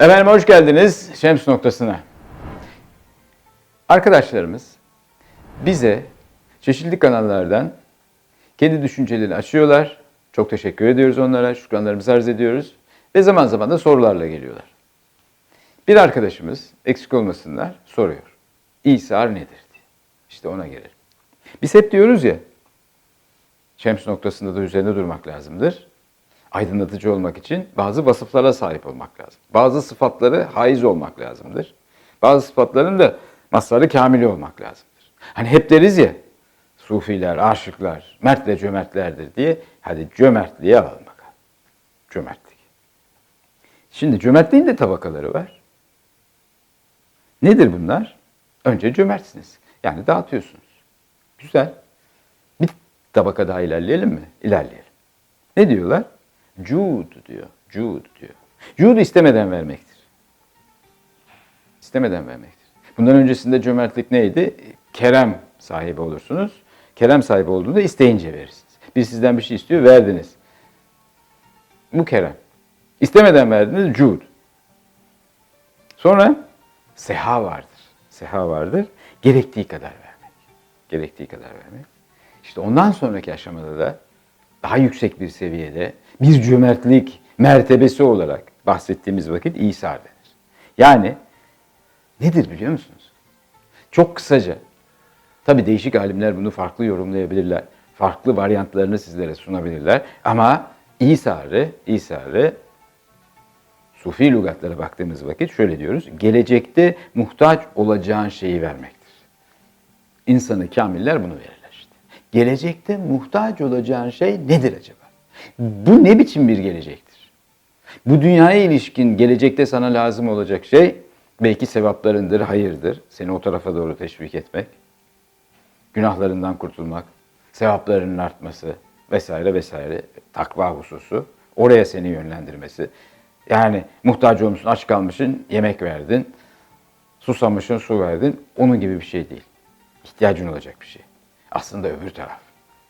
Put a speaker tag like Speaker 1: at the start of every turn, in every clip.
Speaker 1: Efendim hoş geldiniz Şems noktasına. Arkadaşlarımız bize çeşitli kanallardan kendi düşüncelerini açıyorlar. Çok teşekkür ediyoruz onlara, şükranlarımızı arz ediyoruz. Ve zaman zaman da sorularla geliyorlar. Bir arkadaşımız eksik olmasınlar soruyor. İsa nedir diye. İşte ona gelelim. Biz hep diyoruz ya, Şems noktasında da üzerinde durmak lazımdır. Aydınlatıcı olmak için bazı vasıflara sahip olmak lazım. Bazı sıfatları haiz olmak lazımdır. Bazı sıfatların da mazharı kamili olmak lazımdır. Hani hep deriz ya, sufiler, aşıklar, mert ve cömertlerdir diye. Hadi cömertliğe alalım bakalım. Cömertlik. Şimdi cömertliğin de tabakaları var. Nedir bunlar? Önce cömertsiniz. Yani dağıtıyorsunuz. Güzel. Bir tabaka daha ilerleyelim mi? İlerleyelim. Ne diyorlar? Cud diyor. Cud diyor. Cud istemeden vermektir. İstemeden vermektir. Bundan öncesinde cömertlik neydi? Kerem sahibi olursunuz. Kerem sahibi olduğunda isteyince verirsiniz. Bir sizden bir şey istiyor, verdiniz. Bu kerem. İstemeden verdiniz, cud. Sonra seha vardır. Seha vardır. Gerektiği kadar vermek. Gerektiği kadar vermek. İşte ondan sonraki aşamada da daha yüksek bir seviyede bir cömertlik mertebesi olarak bahsettiğimiz vakit İsa denir. Yani nedir biliyor musunuz? Çok kısaca, tabi değişik alimler bunu farklı yorumlayabilirler. Farklı varyantlarını sizlere sunabilirler. Ama İsa'rı, İsa'rı Sufi lügatlara baktığımız vakit şöyle diyoruz. Gelecekte muhtaç olacağın şeyi vermektir. İnsanı kamiller bunu verirler işte. Gelecekte muhtaç olacağın şey nedir acaba? Bu ne biçim bir gelecektir? Bu dünyaya ilişkin gelecekte sana lazım olacak şey belki sevaplarındır, hayırdır. Seni o tarafa doğru teşvik etmek. Günahlarından kurtulmak, sevaplarının artması vesaire vesaire takva hususu. Oraya seni yönlendirmesi. Yani muhtaç olmuşsun, aç kalmışsın, yemek verdin. Susamışsın, su verdin. Onun gibi bir şey değil. İhtiyacın olacak bir şey. Aslında öbür taraf.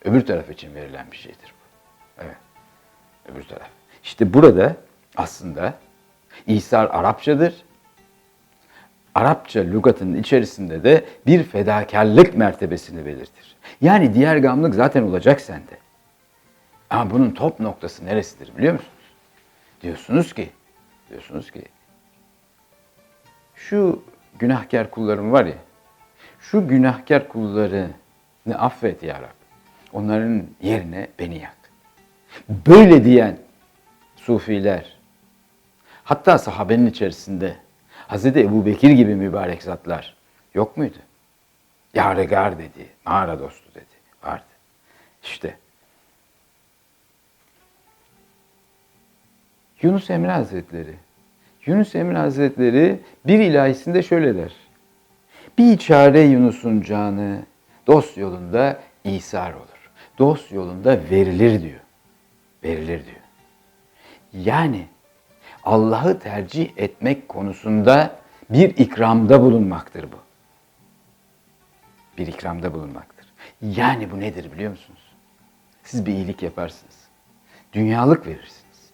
Speaker 1: Öbür taraf için verilen bir şeydir bu. Evet. Öbür taraf. İşte burada aslında İsar Arapçadır. Arapça lügatının içerisinde de bir fedakarlık mertebesini belirtir. Yani diğer gamlık zaten olacak sende. Ama bunun top noktası neresidir biliyor musunuz? Diyorsunuz ki, diyorsunuz ki şu günahkar kullarım var ya, şu günahkar kullarını affet ya Rab. Onların yerine beni yak. Böyle diyen sufiler, hatta sahabenin içerisinde Hz. Ebu Bekir gibi mübarek zatlar yok muydu? Yâregar dedi, mağara dostu dedi, vardı. İşte Yunus Emre Hazretleri. Yunus Emre Hazretleri bir ilahisinde şöyle der. Bir çare Yunus'un canı dost yolunda İsar olur. Dost yolunda verilir diyor. Verilir diyor. Yani Allah'ı tercih etmek konusunda bir ikramda bulunmaktır bu. Bir ikramda bulunmaktır. Yani bu nedir biliyor musunuz? Siz bir iyilik yaparsınız. Dünyalık verirsiniz.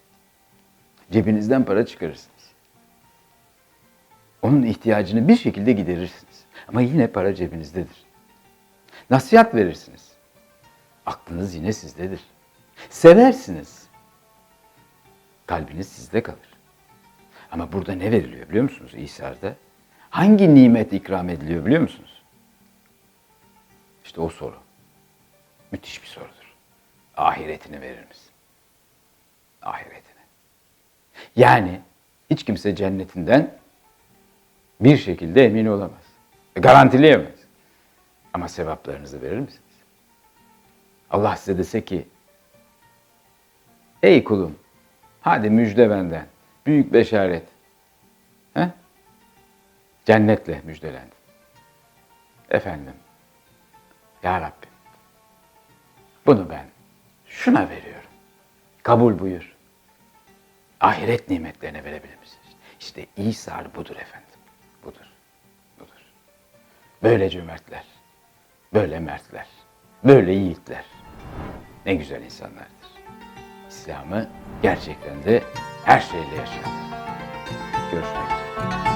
Speaker 1: Cebinizden para çıkarırsınız. Onun ihtiyacını bir şekilde giderirsiniz. Ama yine para cebinizdedir. Nasihat verirsiniz. Aklınız yine sizdedir. Seversiniz. Kalbiniz sizde kalır. Ama burada ne veriliyor biliyor musunuz İsa'da? Hangi nimet ikram ediliyor biliyor musunuz? İşte o soru. Müthiş bir sorudur. Ahiretini verir misin? Ahiretini. Yani hiç kimse cennetinden bir şekilde emin olamaz. Garantileyemez. Ama sevaplarınızı verir misiniz? Allah size dese ki, ey kulum, hadi müjde benden, büyük beşaret. He? Cennetle müjdelendin. Efendim, Ya Rabbim, bunu ben şuna veriyorum. Kabul buyur. Ahiret nimetlerine verebilir misiniz? İşte İsa budur efendim. Budur. Budur. Böyle cömertler, böyle mertler, böyle yiğitler. Ne güzel insanlardır. İslam'ı gerçekten de her şeyle yaşayanlar. Görüşmek üzere.